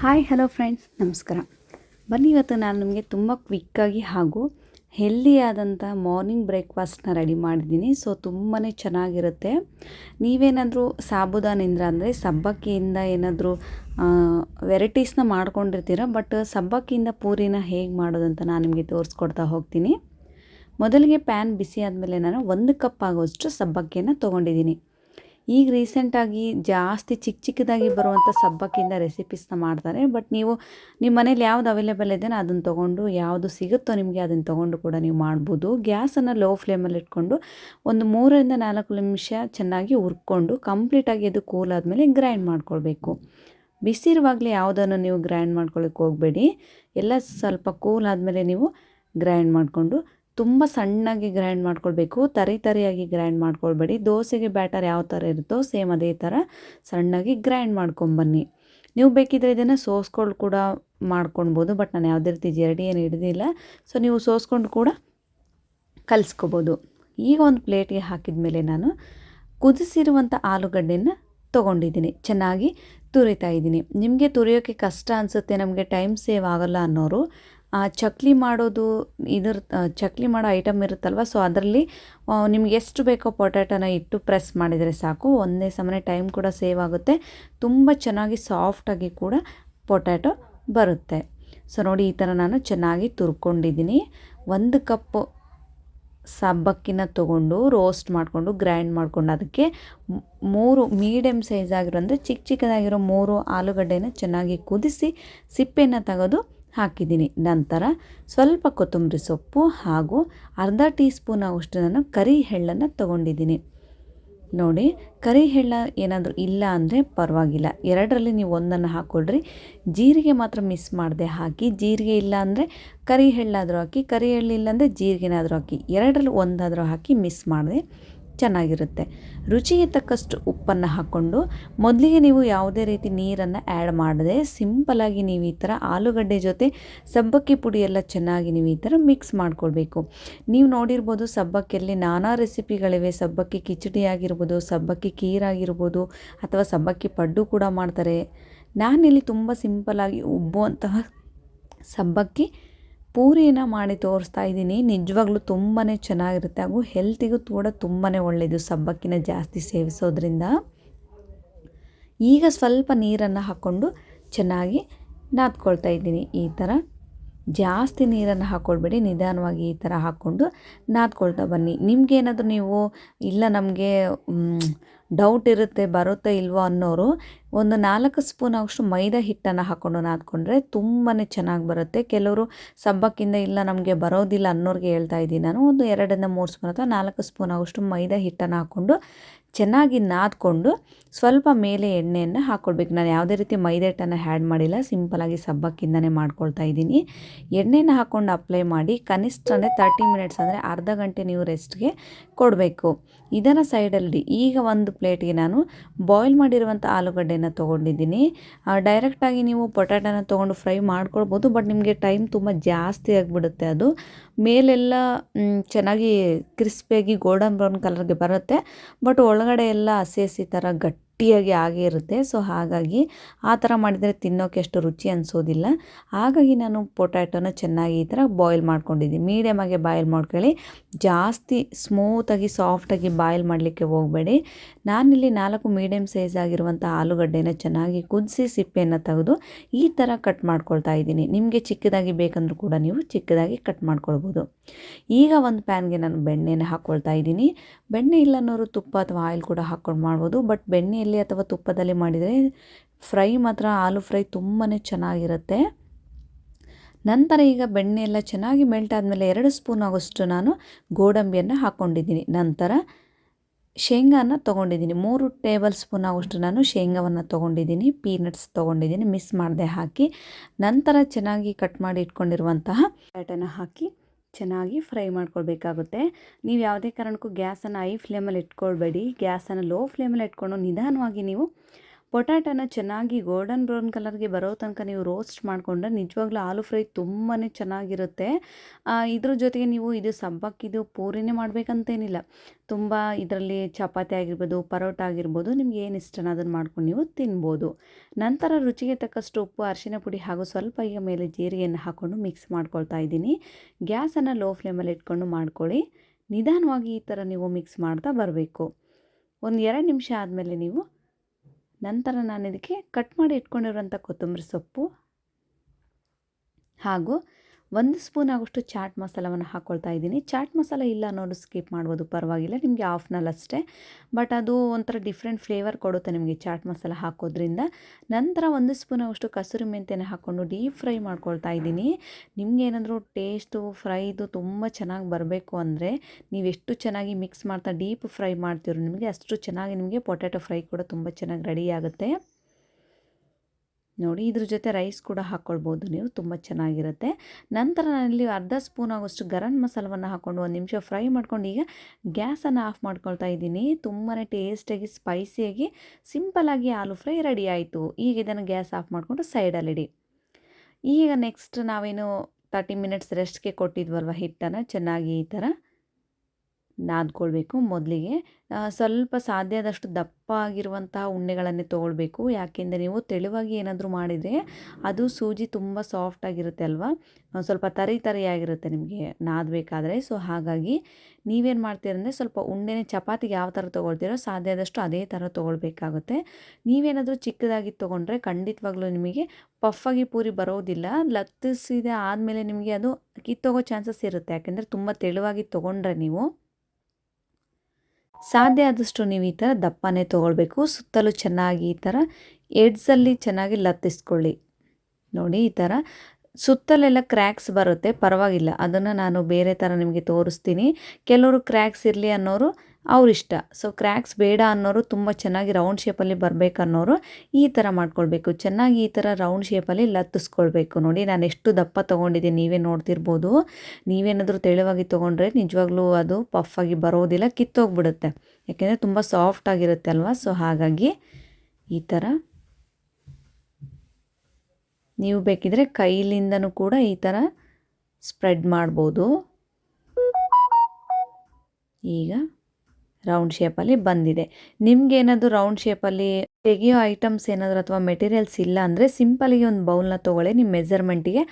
Hi, hello friends, ನಮಸ್ಕಾರ. ಬನ್ನಿ, ಇವತ್ತು ನಾನು ನಿಮಗೆ ತುಂಬ ಕ್ವಿಕ್ಕಾಗಿ ಹಾಗೂ ಹೆಲ್ದಿಯಾದಂಥ ಮಾರ್ನಿಂಗ್ ಬ್ರೇಕ್ಫಾಸ್ಟ್ನ ರೆಡಿ ಮಾಡಿದ್ದೀನಿ. ಸೊ ತುಂಬಾ ಚೆನ್ನಾಗಿರುತ್ತೆ. ನೀವೇನಾದರೂ ಸಾಬುದಾನಿಂದ್ರ ಅಂದರೆ ಸಬ್ಬಕ್ಕಿಯಿಂದ ಏನಾದರೂ ವೆರೈಟೀಸ್ನ ಮಾಡ್ಕೊಂಡಿರ್ತೀರ, ಬಟ್ ಸಬ್ಬಕ್ಕಿಯಿಂದ ಪೂರಿನ ಹೇಗೆ ಮಾಡೋದಂತ ನಾನು ನಿಮಗೆ ತೋರಿಸ್ಕೊಡ್ತಾ ಹೋಗ್ತೀನಿ. ಮೊದಲಿಗೆ ಪ್ಯಾನ್ ಬಿಸಿ ಆದಮೇಲೆ ನಾನು ಒಂದು ಕಪ್ ಆಗೋಷ್ಟು ಸಬ್ಬಕ್ಕಿಯನ್ನು ತೊಗೊಂಡಿದ್ದೀನಿ. ಈಗ ರೀಸೆಂಟಾಗಿ ಜಾಸ್ತಿ ಚಿಕ್ಕ ಚಿಕ್ಕದಾಗಿ ಬರುವಂಥ ಸಬ್ಬಕ್ಕಿಂದ ರೆಸಿಪೀಸ್ನ ಮಾಡ್ತಾರೆ. ಬಟ್ ನೀವು ನಿಮ್ಮ ಮನೇಲಿ ಯಾವ್ದು ಅವೈಲೇಬಲ್ ಇದೆಯೋ ಅದನ್ನು ತೊಗೊಂಡು ಯಾವುದು ಸಿಗುತ್ತೋ ನಿಮಗೆ ಅದನ್ನು ತೊಗೊಂಡು ಕೂಡ ನೀವು ಮಾಡ್ಬೋದು. ಗ್ಯಾಸನ್ನು ಲೋ ಫ್ಲೇಮಲ್ಲಿ ಇಟ್ಕೊಂಡು ಒಂದು ಮೂರರಿಂದ ನಾಲ್ಕು ನಿಮಿಷ ಚೆನ್ನಾಗಿ ಹುರ್ಕೊಂಡು ಕಂಪ್ಲೀಟಾಗಿ ಅದು ಕೂಲ್ ಆದಮೇಲೆ ಗ್ರೈಂಡ್ ಮಾಡ್ಕೊಳ್ಬೇಕು. ಬಿಸಿ ಇರುವಾಗಲೇ ಯಾವುದನ್ನು ನೀವು ಗ್ರೈಂಡ್ ಮಾಡ್ಕೊಳ್ಳಿಕ್ಕೆ ಹೋಗಬೇಡಿ. ಎಲ್ಲ ಸ್ವಲ್ಪ ಕೂಲ್ ಆದಮೇಲೆ ನೀವು ಗ್ರೈಂಡ್ ಮಾಡಿಕೊಂಡು ತುಂಬ ಸಣ್ಣಗೆ ಗ್ರೈಂಡ್ ಮಾಡ್ಕೊಳ್ಬೇಕು, ತರಿ ತರಿಯಾಗಿ ಗ್ರೈಂಡ್ ಮಾಡ್ಕೊಳ್ಬೇಡಿ. ದೋಸೆಗೆ ಬ್ಯಾಟರ್ ಯಾವ ಥರ ಇರುತ್ತೋ ಸೇಮ್ ಅದೇ ಥರ ಸಣ್ಣಗೆ ಗ್ರೈಂಡ್ ಮಾಡ್ಕೊಂಬನ್ನಿ. ನೀವು ಬೇಕಿದ್ರೆ ಇದನ್ನು ಸೋಸ್ಕೊಂಡು ಕೂಡ ಮಾಡ್ಕೊಳ್ಬೋದು ಬಟ್ ನಾನು ಯಾವುದೇ ರೀತಿ ಜರಡಿ ಏನು ಹಿಡಿದಿಲ್ಲ. ಸೊ ನೀವು ಸೋಸ್ಕೊಂಡು ಕೂಡ ಕಲಿಸ್ಕೋಬೋದು. ಈಗ ಒಂದು ಪ್ಲೇಟಿಗೆ ಹಾಕಿದ ಮೇಲೆ ನಾನು ಕುದಿಸಿರುವಂಥ ಆಲೂಗಡ್ಡೆಯನ್ನು ತೊಗೊಂಡಿದ್ದೀನಿ. ಚೆನ್ನಾಗಿ ತುರಿತಾ ಇದ್ದೀನಿ. ನಿಮಗೆ ತುರಿಯೋಕ್ಕೆ ಕಷ್ಟ ಅನಿಸುತ್ತೆ, ನಮಗೆ ಟೈಮ್ ಸೇವ್ ಆಗೋಲ್ಲ ಅನ್ನೋರು ಚಕ್ಲಿ ಮಾಡೋದು ಇದ್ರ ಚಕ್ಲಿ ಮಾಡೋ ಐಟಮ್ ಇರುತ್ತಲ್ವ? ಸೊ ಅದರಲ್ಲಿ ನಿಮ್ಗೆ ಎಷ್ಟು ಬೇಕೋ ಪೊಟ್ಯಾಟೋನ ಇಟ್ಟು ಪ್ರೆಸ್ ಮಾಡಿದರೆ ಸಾಕು. ಒಂದೇ ಸಮನೆ ಟೈಮ್ ಕೂಡ ಸೇವ್ ಆಗುತ್ತೆ. ತುಂಬ ಚೆನ್ನಾಗಿ ಸಾಫ್ಟಾಗಿ ಕೂಡ ಪೊಟ್ಯಾಟೊ ಬರುತ್ತೆ. ಸೊ ನೋಡಿ, ಈ ಥರ ನಾನು ಚೆನ್ನಾಗಿ ತುರ್ಕೊಂಡಿದ್ದೀನಿ. ಒಂದು ಕಪ್ ಸಬ್ಬಕ್ಕಿನ ತೊಗೊಂಡು ರೋಸ್ಟ್ ಮಾಡಿಕೊಂಡು, ಗ್ರೈಂಡ್ ಮಾಡಿಕೊಂಡು ಅದಕ್ಕೆ ಮೂರು ಮೀಡಿಯಮ್ ಸೈಜ್ ಆಗಿರೋ ಅಂದರೆ ಚಿಕ್ಕ ಚಿಕ್ಕದಾಗಿರೋ ಮೂರು ಆಲೂಗಡ್ಡೆನ ಚೆನ್ನಾಗಿ ಕುದಿಸಿ, ಸಿಪ್ಪೆನ ತೆಗೆದು ಹಾಕಿದ್ದೀನಿ. ನಂತರ ಸ್ವಲ್ಪ ಕೊತ್ತಂಬರಿ ಸೊಪ್ಪು ಹಾಗೂ ಅರ್ಧ ಟೀ ಸ್ಪೂನ್ ಅಷ್ಟು ನಾನು ಕರಿ ಎಳ್ಳನ್ನು ತೊಗೊಂಡಿದ್ದೀನಿ. ನೋಡಿ, ಕರಿ ಎಳ್ಳ ಏನಾದರೂ ಇಲ್ಲ ಅಂದರೆ ಪರವಾಗಿಲ್ಲ. ಎರಡರಲ್ಲಿ ನೀವು ಒಂದನ್ನು ಹಾಕ್ಕೊಳ್ರಿ ಜೀರಿಗೆ ಮಾತ್ರ ಮಿಸ್ ಮಾಡದೆ ಹಾಕಿ, ಜೀರಿಗೆ ಇಲ್ಲ ಅಂದರೆ ಕರಿ ಎಳ್ಳಾದರೂ ಹಾಕಿ, ಕರಿ ಎಳ್ಳಿಲ್ಲ ಇಲ್ಲಾಂದರೆ ಜೀರಿಗೆನಾದರೂ ಹಾಕಿ, ಎರಡರಲ್ಲಿ ಒಂದಾದರೂ ಹಾಕಿ ಮಿಸ್ ಮಾಡದೆ. ಚೆನ್ನಾಗಿರುತ್ತೆ. ರುಚಿಗೆ ತಕ್ಕಷ್ಟು ಉಪ್ಪನ್ನು ಹಾಕ್ಕೊಂಡು ಮೊದಲಿಗೆ ನೀವು ಯಾವುದೇ ರೀತಿ ನೀರನ್ನು ಆ್ಯಡ್ ಮಾಡದೆ ಸಿಂಪಲಾಗಿ ನೀವು ಈ ಥರ ಆಲೂಗಡ್ಡೆ ಜೊತೆ ಸಬ್ಬಕ್ಕಿ ಪುಡಿ ಎಲ್ಲ ಚೆನ್ನಾಗಿ ನೀವು ಈ ಥರ ಮಿಕ್ಸ್ ಮಾಡ್ಕೊಳ್ಬೇಕು. ನೀವು ನೋಡಿರ್ಬೋದು ಸಬ್ಬಕ್ಕಿಯಲ್ಲಿ ನಾನಾ ರೆಸಿಪಿಗಳಿವೆ. ಸಬ್ಬಕ್ಕಿ ಕಿಚಡಿ ಆಗಿರ್ಬೋದು, ಸಬ್ಬಕ್ಕಿ ಕೀರಾಗಿರ್ಬೋದು ಅಥವಾ ಸಬ್ಬಕ್ಕಿ ಪಡ್ಡು ಕೂಡ ಮಾಡ್ತಾರೆ. ನಾನಿಲ್ಲಿ ತುಂಬ ಸಿಂಪಲಾಗಿ ಉಬ್ಬುವಂತಹ ಸಬ್ಬಕ್ಕಿ ಪೂರಿನ ಮಾಡಿ ತೋರಿಸ್ತಾ ಇದ್ದೀನಿ. ನಿಜವಾಗ್ಲೂ ತುಂಬಾ ಚೆನ್ನಾಗಿರುತ್ತೆ. ಹಾಗೂ ಹೆಲ್ತಿಗೂ ಕೂಡ ತುಂಬಾ ಒಳ್ಳೆಯದು ಸಬ್ಬಕ್ಕಿನ ಜಾಸ್ತಿ ಸೇವಿಸೋದ್ರಿಂದ. ಈಗ ಸ್ವಲ್ಪ ನೀರನ್ನು ಹಾಕ್ಕೊಂಡು ಚೆನ್ನಾಗಿ ನಾದ್ಕೊಳ್ತಾ ಇದ್ದೀನಿ. ಈ ಥರ ಜಾಸ್ತಿ ನೀರನ್ನು ಹಾಕ್ಕೊಳ್ಬೇಡಿ ನಿಧಾನವಾಗಿ ಈ ಥರ ಹಾಕ್ಕೊಂಡು ನಾದ್ಕೊಳ್ತಾ ಬನ್ನಿ. ನಿಮಗೇನಾದರೂ ನೀವು, ಇಲ್ಲ ನಮಗೆ ಡೌಟ್ ಇರುತ್ತೆ, ಬರುತ್ತೆ ಇಲ್ವೋ ಅನ್ನೋರು, ಒಂದು ನಾಲ್ಕು ಸ್ಪೂನ್ ಅಷ್ಟು ಮೈದಾ ಹಿಟ್ಟನ್ನು ಹಾಕ್ಕೊಂಡು ನಾದ್ಕೊಂಡ್ರೆ ತುಂಬಾ ಚೆನ್ನಾಗಿ ಬರುತ್ತೆ. ಕೆಲವರು ಸಬ್ಬಕ್ಕಿಂದ ಇಲ್ಲ, ನಮಗೆ ಬರೋದಿಲ್ಲ ಅನ್ನೋರಿಗೆ ಹೇಳ್ತಾ ಇದ್ದೀನಿ ನಾನು. ಒಂದು ಎರಡರಿಂದ ಮೂರು ಸ್ಪೂನ್ ಅಥವಾ ನಾಲ್ಕು ಸ್ಪೂನ್ ಆಗಷ್ಟು ಮೈದಾ ಹಿಟ್ಟನ್ನು ಹಾಕ್ಕೊಂಡು ಚೆನ್ನಾಗಿ ನಾದ್ಕೊಂಡು ಸ್ವಲ್ಪ ಮೇಲೆ ಎಣ್ಣೆಯನ್ನು ಹಾಕ್ಕೊಡ್ಬೇಕು ನಾನು ಯಾವುದೇ ರೀತಿ ಮೈದಾ ಹಿಟ್ಟನ್ನು ಹ್ಯಾಡ್ ಮಾಡಿಲ್ಲ ಸಿಂಪಲಾಗಿ ಸಬ್ಬಕ್ಕಿಂದನೇ ಮಾಡ್ಕೊಳ್ತಾ ಇದ್ದೀನಿ. ಎಣ್ಣೆನ ಹಾಕ್ಕೊಂಡು ಅಪ್ಲೈ ಮಾಡಿ, ಕನಿಷ್ಠ ಅಂದರೆ ತರ್ಟಿ ಮಿನಿಟ್ಸ್ ಅಂದರೆ ಅರ್ಧ ಗಂಟೆ ನೀವು ರೆಸ್ಟ್ಗೆ ಕೊಡಬೇಕು. ಇದನ್ನು ಸೈಡಲ್ಲಿ ಈಗ ಒಂದು ಪ್ಲೇಟ್ಗೆ ನಾನು ಬಾಯ್ಲ್ ಮಾಡಿರುವಂಥ ಆಲೂಗಡ್ಡೆನ ತೊಗೊಂಡಿದ್ದೀನಿ. ಡೈರೆಕ್ಟಾಗಿ ನೀವು ಪೊಟ್ಯಾಟೋನ ತೊಗೊಂಡು ಫ್ರೈ ಮಾಡ್ಕೊಳ್ಬೋದು, ಬಟ್ ನಿಮಗೆ ಟೈಮ್ ತುಂಬ ಜಾಸ್ತಿ ಆಗಿಬಿಡುತ್ತೆ ಅದು. ಮೇಲೆಲ್ಲ ಚೆನ್ನಾಗಿ ಕ್ರಿಸ್ಪಿಯಾಗಿ ಗೋಲ್ಡನ್ ಬ್ರೌನ್ ಕಲರ್ಗೆ ಬರುತ್ತೆ, ಬಟ್ ಒಳಗಡೆ ಎಲ್ಲ ಹಸಿ ಹಸಿ ಥರ ಗಟ್ಟಿಯಾಗಿ ಆಗೇ ಇರುತ್ತೆ. ಸೊ, ಹಾಗಾಗಿ ಆ ಥರ ಮಾಡಿದರೆ ತಿನ್ನೋಕೆ ಅಷ್ಟು ರುಚಿ ಅನಿಸೋದಿಲ್ಲ. ಹಾಗಾಗಿ ನಾನು ಪೊಟ್ಯಾಟೋನ ಚೆನ್ನಾಗಿ ಈ ಥರ ಬಾಯ್ಲ್ ಮಾಡ್ಕೊಂಡಿದ್ದೀನಿ. ಮೀಡಿಯಮಾಗಿ ಬಾಯ್ಲ್ ಮಾಡ್ಕೊಳ್ಳಿ. ಜಾಸ್ತಿ ಸ್ಮೂತಾಗಿ ಸಾಫ್ಟಾಗಿ ಬಾಯ್ಲ್ ಮಾಡಲಿಕ್ಕೆ ಹೋಗಬೇಡಿ. ನಾನಿಲ್ಲಿ ನಾಲ್ಕು ಮೀಡಿಯಮ್ ಸೈಜ್ ಆಗಿರುವಂಥ ಆಲೂಗಡ್ಡೆನ ಚೆನ್ನಾಗಿ ಕುದಿಸಿ ಸಿಪ್ಪೆಯನ್ನು ತೆಗೆದು ಈ ಥರ ಕಟ್ ಮಾಡ್ಕೊಳ್ತಾ ಇದ್ದೀನಿ. ನಿಮಗೆ ಚಿಕ್ಕದಾಗಿ ಬೇಕಂದ್ರೂ ಕೂಡ ನೀವು ಚಿಕ್ಕದಾಗಿ ಕಟ್ ಮಾಡ್ಕೊಳ್ಬೋದು. ಈಗ ಒಂದು ಪ್ಯಾನ್ಗೆ ನಾನು ಬೆಣ್ಣೆನ ಹಾಕ್ಕೊಳ್ತಾ ಇದ್ದೀನಿ. ಬೆಣ್ಣೆ ಇಲ್ಲ ಅನ್ನೋರು ತುಪ್ಪ ಅಥವಾ ಆಯಿಲ್ ಕೂಡ ಹಾಕ್ಕೊಂಡು ಮಾಡ್ಬೋದು. ಬಟ್ ಬೆಣ್ಣೆಯಲ್ಲಿ ಅಥವಾ ತುಪ್ಪದಲ್ಲಿ ಮಾಡಿದರೆ ಫ್ರೈ ಮಾತ್ರ ಆಲೂ ಫ್ರೈ ತುಂಬಾ ಚೆನ್ನಾಗಿರುತ್ತೆ. ನಂತರ ಈಗ ಬೆಣ್ಣೆ ಎಲ್ಲ ಚೆನ್ನಾಗಿ ಮೆಲ್ಟ್ ಆದಮೇಲೆ ಎರಡು ಸ್ಪೂನ್ ಆಗೋಷ್ಟು ನಾನು ಗೋಡಂಬಿಯನ್ನು ಹಾಕ್ಕೊಂಡಿದ್ದೀನಿ ನಂತರ ಶೇಂಗಾನ ತೊಗೊಂಡಿದ್ದೀನಿ. ಮೂರು ಟೇಬಲ್ ಸ್ಪೂನ್ ಆಗೋಷ್ಟು ನಾನು ಶೇಂಗಾವನ್ನು ತೊಗೊಂಡಿದ್ದೀನಿ. ಪೀನಟ್ಸ್ ತೊಗೊಂಡಿದ್ದೀನಿ. ಮಿಸ್ ಮಾಡದೆ ಹಾಕಿ. ನಂತರ ಚೆನ್ನಾಗಿ ಕಟ್ ಮಾಡಿ ಇಟ್ಕೊಂಡಿರುವಂತಹ ಪ್ಯಾಟನ್ನು ಹಾಕಿ ಚೆನ್ನಾಗಿ ಫ್ರೈ ಮಾಡ್ಕೊಳ್ಬೇಕಾಗುತ್ತೆ. ನೀವು ಯಾವುದೇ ಕಾರಣಕ್ಕೂ ಗ್ಯಾಸನ್ನು ಐ ಫ್ಲೇಮಲ್ಲಿ ಇಟ್ಕೊಳ್ಬೇಡಿ. ಗ್ಯಾಸನ್ನು ಲೋ ಫ್ಲೇಮಲ್ಲಿ ಇಟ್ಕೊಂಡು ನಿಧಾನವಾಗಿ ನೀವು ಪೊಟ್ಯಾಟೋನ ಚೆನ್ನಾಗಿ ಗೋಲ್ಡನ್ ಬ್ರೌನ್ ಕಲರ್ಗೆ ಬರೋ ತನಕ ನೀವು ರೋಸ್ಟ್ ಮಾಡಿಕೊಂಡ್ರೆ ನಿಜವಾಗ್ಲೂ ಆಲೂ ಫ್ರೈ ತುಂಬಾ ಚೆನ್ನಾಗಿರುತ್ತೆ. ಇದ್ರ ಜೊತೆಗೆ ನೀವು ಇದು ಸಬ್ಬಕ್ಕಿದು ಪೂರಿನೇ ಮಾಡಬೇಕಂತೇನಿಲ್ಲ. ತುಂಬ ಇದರಲ್ಲಿ ಚಪಾತಿ ಆಗಿರ್ಬೋದು, ಪರೋಟ ಆಗಿರ್ಬೋದು, ನಿಮ್ಗೆ ಏನು ಇಷ್ಟನ ಅದನ್ನು ಮಾಡ್ಕೊಂಡು ನೀವು ತಿನ್ಬೋದು. ನಂತರ ರುಚಿಗೆ ತಕ್ಕಷ್ಟು ಉಪ್ಪು, ಅರಿಶಿನ ಪುಡಿ ಹಾಗೂ ಸ್ವಲ್ಪ ಈಗ ಮೇಲೆ ಜೀರಿಗೆಯನ್ನು ಹಾಕ್ಕೊಂಡು ಮಿಕ್ಸ್ ಮಾಡ್ಕೊಳ್ತಾ ಇದ್ದೀನಿ. ಗ್ಯಾಸನ್ನು ಲೋ ಫ್ಲೇಮಲ್ಲಿ ಇಟ್ಕೊಂಡು ಮಾಡ್ಕೊಳ್ಳಿ. ನಿಧಾನವಾಗಿ ಈ ಥರ ನೀವು ಮಿಕ್ಸ್ ಮಾಡ್ತಾ ಬರಬೇಕು. ಒಂದು ಎರಡು ನಿಮಿಷ ಆದಮೇಲೆ ನೀವು ನಂತರ ನಾನು ಇದಕ್ಕೆ ಕಟ್ ಮಾಡಿ ಇಟ್ಕೊಂಡಿರುವಂಥ ಕೊತ್ತಂಬರಿ ಸೊಪ್ಪು ಹಾಗೂ ಒಂದು ಸ್ಪೂನ್ ಆಗೋಷ್ಟು ಚಾಟ್ ಮಸಾಲವನ್ನು ಹಾಕ್ಕೊಳ್ತಾ ಇದ್ದೀನಿ. ಚಾಟ್ ಮಸಾಲ ಇಲ್ಲ ಅನ್ನೋದು ಸ್ಕಿಪ್ ಮಾಡ್ಬೋದು, ಪರವಾಗಿಲ್ಲ. ನಿಮಗೆ ಆಫ್ನಲ್ಲಿ ಅಷ್ಟೇ. ಬಟ್ ಅದು ಒಂಥರ ಡಿಫ್ರೆಂಟ್ ಫ್ಲೇವರ್ ಕೊಡುತ್ತೆ ನಿಮಗೆ ಚಾಟ್ ಮಸಾಲ ಹಾಕೋದ್ರಿಂದ. ನಂತರ ಒಂದು ಸ್ಪೂನ್ ಆಗೋಷ್ಟು ಕಸೂರಿ ಮೆಂತ್ಯನ ಹಾಕ್ಕೊಂಡು ಡೀಪ್ ಫ್ರೈ ಮಾಡ್ಕೊಳ್ತಾ ಇದ್ದೀನಿ. ನಿಮ್ಗೆ ಏನಾದರೂ ಟೇಸ್ಟು, ಫ್ರೈದು ತುಂಬ ಚೆನ್ನಾಗಿ ಬರಬೇಕು ಅಂದರೆ ನೀವು ಎಷ್ಟು ಚೆನ್ನಾಗಿ ಮಿಕ್ಸ್ ಮಾಡ್ತಾ ಡೀಪ್ ಫ್ರೈ ಮಾಡ್ತೀರೋ ನಿಮಗೆ ಅಷ್ಟು ಚೆನ್ನಾಗಿ ನಿಮಗೆ ಪೊಟ್ಯಾಟೊ ಫ್ರೈ ಕೂಡ ತುಂಬ ಚೆನ್ನಾಗಿ ರೆಡಿ ಆಗುತ್ತೆ. ನೋಡಿ ಇದ್ರ ಜೊತೆ ರೈಸ್ ಕೂಡ ಹಾಕ್ಕೊಳ್ಬೋದು ನೀವು, ತುಂಬ ಚೆನ್ನಾಗಿರುತ್ತೆ. ನಂತರ ನಾನಿಲ್ಲಿ ಅರ್ಧ ಸ್ಪೂನ್ ಆಗೋಷ್ಟು ಗರಂ ಮಸಾಲವನ್ನು ಹಾಕ್ಕೊಂಡು ಒಂದು ನಿಮಿಷ ಫ್ರೈ ಮಾಡ್ಕೊಂಡು ಈಗ ಗ್ಯಾಸನ್ನು ಆಫ್ ಮಾಡ್ಕೊಳ್ತಾ ಇದ್ದೀನಿ. ತುಂಬಾ ಟೇಸ್ಟಾಗಿ ಸ್ಪೈಸಿಯಾಗಿ ಸಿಂಪಲಾಗಿ ಆಲೂ ಫ್ರೈ ರೆಡಿ ಆಯಿತು. ಈಗ ಇದನ್ನು ಗ್ಯಾಸ್ ಆಫ್ ಮಾಡಿಕೊಂಡು ಸೈಡಲ್ಲಿಡಿ ಈಗ ನೆಕ್ಸ್ಟ್ ನಾವೇನು ತರ್ಟಿ ಮಿನಿಟ್ಸ್ ರೆಸ್ಟ್ಗೆ ಕೊಟ್ಟಿದ್ವಲ್ವ ಹಿಟ್ಟನ್ನು? ಚೆನ್ನಾಗಿ ಈ ಥರ ನಾದ್ಕೊಳ್ಬೇಕು ಮೊದಲಿಗೆ. ಸ್ವಲ್ಪ ಸಾಧ್ಯ ಆದಷ್ಟು ದಪ್ಪ ಆಗಿರುವಂತಹ ಉಣ್ಣೆಗಳನ್ನೇ ತೊಗೊಳ್ಬೇಕು. ಯಾಕೆಂದರೆ ನೀವು ತೆಳುವಾಗಿ ಏನಾದರೂ ಮಾಡಿದರೆ ಅದು ಸೂಜಿ ತುಂಬ ಸಾಫ್ಟ್ ಆಗಿರುತ್ತೆ ಅಲ್ವಾ? ಸ್ವಲ್ಪ ತರಿ ತರಿಯಾಗಿರುತ್ತೆ ನಿಮಗೆ ನಾದಬೇಕಾದ್ರೆ. ಸೊ, ಹಾಗಾಗಿ ನೀವೇನು ಮಾಡ್ತೀರಂದರೆ ಸ್ವಲ್ಪ ಉಂಡೆನೇ ಚಪಾತಿಗೆ ಯಾವ ಥರ ತೊಗೊಳ್ತೀರೋ ಸಾಧ್ಯ ಆದಷ್ಟು ಅದೇ ಥರ ತೊಗೊಳ್ಬೇಕಾಗುತ್ತೆ. ನೀವೇನಾದರೂ ಚಿಕ್ಕದಾಗಿ ತೊಗೊಂಡ್ರೆ ಖಂಡಿತವಾಗ್ಲೂ ನಿಮಗೆ ಪಫಾಗಿ ಪೂರಿ ಬರೋದಿಲ್ಲ. ಲತ್ತಿಸಿದೆ ಆದಮೇಲೆ ನಿಮಗೆ ಅದು ಕಿತ್ತೋಗೋ ಚಾನ್ಸಸ್ ಇರುತ್ತೆ. ಯಾಕೆಂದರೆ ತುಂಬ ತೆಳುವಾಗಿ ತೊಗೊಂಡ್ರೆ ನೀವು. ಸಾಧ್ಯ ಆದಷ್ಟು ನೀವು ಈ ಥರ ದಪ್ಪನೇ ತೊಗೊಳ್ಬೇಕು. ಸುತ್ತಲೂ ಚೆನ್ನಾಗಿ ಈ ಥರ ಎಡ್ಸಲ್ಲಿ ಚೆನ್ನಾಗಿ ಲತ್ತಿಸ್ಕೊಳ್ಳಿ. ನೋಡಿ ಈ ಥರ ಸುತ್ತಲೆಲ್ಲ ಕ್ರ್ಯಾಕ್ಸ್ ಬರುತ್ತೆ. ಪರವಾಗಿಲ್ಲ. ಅದನ್ನು ನಾನು ಬೇರೆ ಥರ ನಿಮಗೆ ತೋರಿಸ್ತೀನಿ. ಕೆಲವರು ಕ್ರ್ಯಾಕ್ಸ್ ಇರಲಿ ಅನ್ನೋರು ಅವ್ರಿಷ್ಟ. ಸೊ ಕ್ರ್ಯಾಕ್ಸ್ ಬೇಡ ಅನ್ನೋರು ತುಂಬ ಚೆನ್ನಾಗಿ ರೌಂಡ್ ಶೇಪಲ್ಲಿ ಬರಬೇಕನ್ನೋರು ಈ ಥರ ಮಾಡ್ಕೊಳ್ಬೇಕು. ಚೆನ್ನಾಗಿ ಈ ಥರ ರೌಂಡ್ ಶೇಪಲ್ಲಿ ಲತ್ತಿಸ್ಕೊಳ್ಬೇಕು. ನೋಡಿ, ನಾನು ಎಷ್ಟು ದಪ್ಪ ತೊಗೊಂಡಿದ್ದೀನಿ. ನೀವೇ ನೋಡ್ತಿರ್ಬೋದು. ನೀವೇನಾದರೂ ತೆಳುವಾಗಿ ತೊಗೊಂಡ್ರೆ ನಿಜವಾಗ್ಲೂ ಅದು ಪಫಾಗಿ ಬರೋದಿಲ್ಲ, ಕಿತ್ತೋಗ್ಬಿಡುತ್ತೆ. ಯಾಕೆಂದರೆ ತುಂಬ ಸಾಫ್ಟ್ ಆಗಿರುತ್ತೆ ಅಲ್ವಾ? ಸೊ ಹಾಗಾಗಿ ಈ ಥರ ನೀವು ಬೇಕಿದ್ರೆ ಕೈಲಿಂದನೂ ಕೂಡ ಈ ಥರ ಸ್ಪ್ರೆಡ್ ಮಾಡ್ಬೋದು. ಈಗ ರೌಂಡ್ ಶೇಪಲ್ಲಿ ಬಂದಿದೆ. ನಿಮ್ಗೇನಾದರೂ ರೌಂಡ್ ಶೇಪಲ್ಲಿ ತೆಗೆಯೋ ಐಟಮ್ಸ್ ಏನಾದರೂ ಅಥವಾ ಮೆಟೀರಿಯಲ್ಸ್ ಇಲ್ಲ ಅಂದರೆ ಸಿಂಪಲಿಗೆ ಒಂದು ಬೌಲ್ನ ತೊಗೊಳ್ಳಿ ನಿಮ್ಮ ಮೆಜರ್ಮೆಂಟಿಗೆ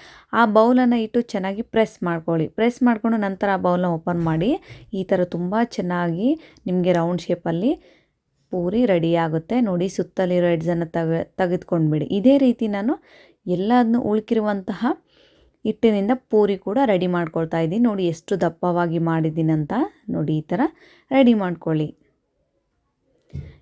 ಆ ಬೌಲನ್ನು ಇಟ್ಟು ಚೆನ್ನಾಗಿ ಪ್ರೆಸ್ ಮಾಡ್ಕೊಳ್ಳಿ. ಪ್ರೆಸ್ ಮಾಡಿಕೊಂಡು ನಂತರ ಆ ಬೌಲ್ನ ಓಪನ್ ಮಾಡಿ. ಈ ಥರ ತುಂಬ ಚೆನ್ನಾಗಿ ನಿಮಗೆ ರೌಂಡ್ ಶೇಪಲ್ಲಿ ಪೂರಿ ರೆಡಿ ಆಗುತ್ತೆ. ನೋಡಿ ಸುತ್ತಲಿರೋ ಎಡ್ಜನ್ನು ತೆಗೆ, ತೆಗೆದುಕೊಂಡ್ಬಿಡಿ. ಇದೇ ರೀತಿ ನಾನು ಎಲ್ಲದನ್ನು ಉಳ್ಕಿರುವಂತಹ ಹಿಟ್ಟಿನಿಂದ ಪೂರಿ ಕೂಡ ರೆಡಿ ಮಾಡ್ಕೊಳ್ತಾ ಇದ್ದೀನಿ. ನೋಡಿ ಎಷ್ಟು ದಪ್ಪವಾಗಿ ಮಾಡಿದ್ದೀನಂತ. ನೋಡಿ ಈ ಥರ ರೆಡಿ ಮಾಡ್ಕೊಳ್ಳಿ.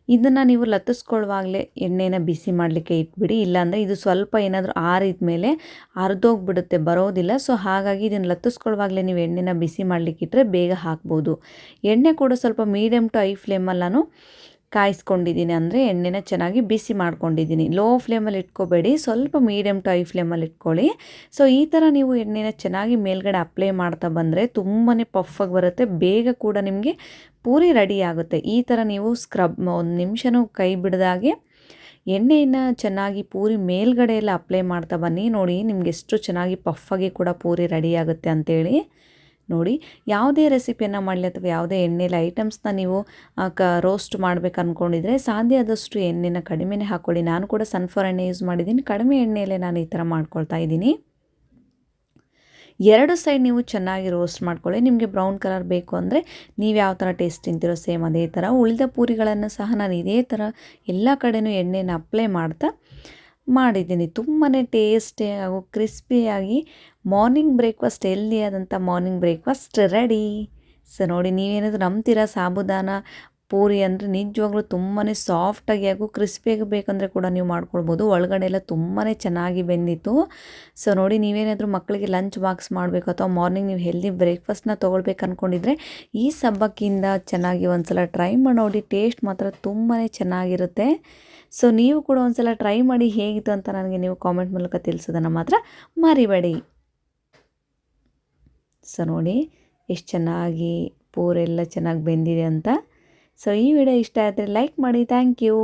ಇದನ್ನು ನೀವು ಲತ್ತಿಸ್ಕೊಳ್ಳುವಾಗಲೇ ಎಣ್ಣೆನ ಬಿಸಿ ಮಾಡಲಿಕ್ಕೆ ಇಟ್ಬಿಡಿ. ಇಲ್ಲಾಂದರೆ ಇದು ಸ್ವಲ್ಪ ಏನಾದರೂ ಆರಿದ ಮೇಲೆ ಅರ್ಧೋಗ್ಬಿಡುತ್ತೆ ಬರೋದಿಲ್ಲ. ಸೊ, ಹಾಗಾಗಿ ಇದನ್ನು ಲತ್ತಿಸ್ಕೊಳ್ಳುವಾಗಲೇ ನೀವು ಎಣ್ಣೆನ ಬಿಸಿ ಮಾಡಲಿಕ್ಕಿಟ್ರೆ ಬೇಗ ಹಾಕ್ಬೋದು. ಎಣ್ಣೆ ಕೂಡ ಸ್ವಲ್ಪ ಮೀಡಿಯಮ್ ಟು ಐ ಫ್ಲೇಮಲ್ಲಿ ಕಾಯಿಸ್ಕೊಂಡಿದ್ದೀನಿ ಅಂದರೆ ಎಣ್ಣೆನ ಚೆನ್ನಾಗಿ ಬಿಸಿ ಮಾಡ್ಕೊಂಡಿದ್ದೀನಿ. ಲೋ ಫ್ಲೇಮಲ್ಲಿ ಇಟ್ಕೋಬೇಡಿ. ಸ್ವಲ್ಪ ಮೀಡಿಯಮ್ ಟು ಐ ಫ್ಲೇಮಲ್ಲಿ ಇಟ್ಕೊಳ್ಳಿ. ಸೊ, ಈ ಥರ ನೀವು ಎಣ್ಣೆನ ಚೆನ್ನಾಗಿ ಮೇಲ್ಗಡೆ ಅಪ್ಲೈ ಮಾಡ್ತಾ ಬಂದರೆ ತುಂಬಾ ಪಫಾಗಿ ಬರುತ್ತೆ. ಬೇಗ ಕೂಡ ನಿಮಗೆ ಪೂರಿ ರೆಡಿ ಆಗುತ್ತೆ. ಈ ಥರ ನೀವು ಸ್ಕ್ರಬ್ ಒಂದು ನಿಮಿಷನೂ ಕೈ ಬಿಡದಾಗೆ ಎಣ್ಣೆಯನ್ನು ಚೆನ್ನಾಗಿ ಪೂರಿ ಮೇಲ್ಗಡೆ ಎಲ್ಲ ಅಪ್ಲೈ ಮಾಡ್ತಾ ಬನ್ನಿ. ನೋಡಿ, ನಿಮ್ಗೆ ಎಷ್ಟು ಚೆನ್ನಾಗಿ ಪಫಾಗಿ ಕೂಡ ಪೂರಿ ರೆಡಿ ಆಗುತ್ತೆ ಅಂತೇಳಿ. ನೋಡಿ, ಯಾವುದೇ ರೆಸಿಪಿಯನ್ನು ಮಾಡಲಿ ಅಥವಾ ಯಾವುದೇ ಎಣ್ಣೆಲಿ ಐಟಮ್ಸ್ನ ನೀವು ಕ, ರೋಸ್ಟ್ ಮಾಡ್ಬೇಕು ಅಂದ್ಕೊಂಡಿದ್ರೆ ಸಾಧ್ಯ ಆದಷ್ಟು ಎಣ್ಣೆನ ಕಡಿಮೆನೇ ಹಾಕ್ಕೊಳ್ಳಿ ನಾನು ಕೂಡ ಸನ್ಫ್ಲವರ್ ಎಣ್ಣೆ ಯೂಸ್ ಮಾಡಿದ್ದೀನಿ. ಕಡಿಮೆ ಎಣ್ಣೆಯಲ್ಲೇ ನಾನು ಈ ಥರ ಮಾಡ್ಕೊಳ್ತಾ ಇದ್ದೀನಿ. ಎರಡು ಸೈಡ್ ನೀವು ಚೆನ್ನಾಗಿ ರೋಸ್ಟ್ ಮಾಡ್ಕೊಳ್ಳಿ. ನಿಮಗೆ ಬ್ರೌನ್ ಕಲರ್ ಬೇಕು ಅಂದರೆ ನೀವು ಯಾವ ಥರ ಟೇಸ್ಟ್ ತಿಂತೀರೋ ಸೇಮ್ ಅದೇ ಥರ. ಉಳಿದ ಪೂರಿಗಳನ್ನು ಸಹ ನಾನು ಇದೇ ಥರ ಎಲ್ಲ ಕಡೆಯೂ ಎಣ್ಣೆನ ಅಪ್ಲೈ ಮಾಡ್ತಾ ಮಾಡಿದ್ದೀನಿ. ತುಂಬಾ ಟೇಸ್ಟಿ ಹಾಗೂ ಕ್ರಿಸ್ಪಿಯಾಗಿ ಮಾರ್ನಿಂಗ್ ಬ್ರೇಕ್ಫಾಸ್ಟ್ ಆದಂಥ ಮಾರ್ನಿಂಗ್ ಬ್ರೇಕ್ಫಾಸ್ಟ್ ರೆಡಿ. ಸೊ ನೋಡಿ ನೀವೇನಾದರೂ ನಂಬ್ತೀರಾ ಸಾಬುದಾನ ಪೂರಿ ಅಂದರೆ ನಿಜವಾಗ್ಲೂ ತುಂಬಾ ಸಾಫ್ಟಾಗಿ ಹಾಗೂ ಕ್ರಿಸ್ಪಿಯಾಗಿ ಬೇಕಂದರೆ ಕೂಡ ನೀವು ಮಾಡ್ಕೊಳ್ಬೋದು. ಒಳಗಡೆ ಎಲ್ಲ ತುಂಬಾ ಚೆನ್ನಾಗಿ ಬೆಂದಿತ್ತು. ಸೊ ನೋಡಿ ನೀವೇನಾದರೂ ಮಕ್ಕಳಿಗೆ ಲಂಚ್ ಬಾಕ್ಸ್ ಮಾಡಬೇಕು ಅಥವಾ ಮಾರ್ನಿಂಗ್ ನೀವು ಹೆಲ್ದಿ ಬ್ರೇಕ್ಫಾಸ್ಟ್ನ ತೊಗೊಳ್ಬೇಕು ಅಂದ್ಕೊಂಡಿದ್ರೆ ಈ ಸಬ್ಬಕ್ಕಿಯಿಂದ ಚೆನ್ನಾಗಿ ಒಂದು ಸಲ ಟ್ರೈ ಮಾಡಿ ನೋಡಿ ಟೇಸ್ಟ್ ಮಾತ್ರ ತುಂಬಾ ಚೆನ್ನಾಗಿರುತ್ತೆ. ಸೊ ನೀವು ಕೂಡ ಒಂದು ಸಲ ಟ್ರೈ ಮಾಡಿ ಹೇಗಿತ್ತು ಅಂತ ನನಗೆ ನೀವು ಕಾಮೆಂಟ್ ಮೂಲಕ ತಿಳಿಸೋದನ್ನು ಮಾತ್ರ ಮರಿಬೇಡಿ. ಸೊ ನೋಡಿ ಎಷ್ಟು ಚೆನ್ನಾಗಿ ಪೂರೆಲ್ಲ ಚೆನ್ನಾಗಿ ಬೆಂದಿದೆ ಅಂತ. ಸೊ ಈ ವಿಡಿಯೋ ಇಷ್ಟ ಆದರೆ ಲೈಕ್ ಮಾಡಿ. Thank you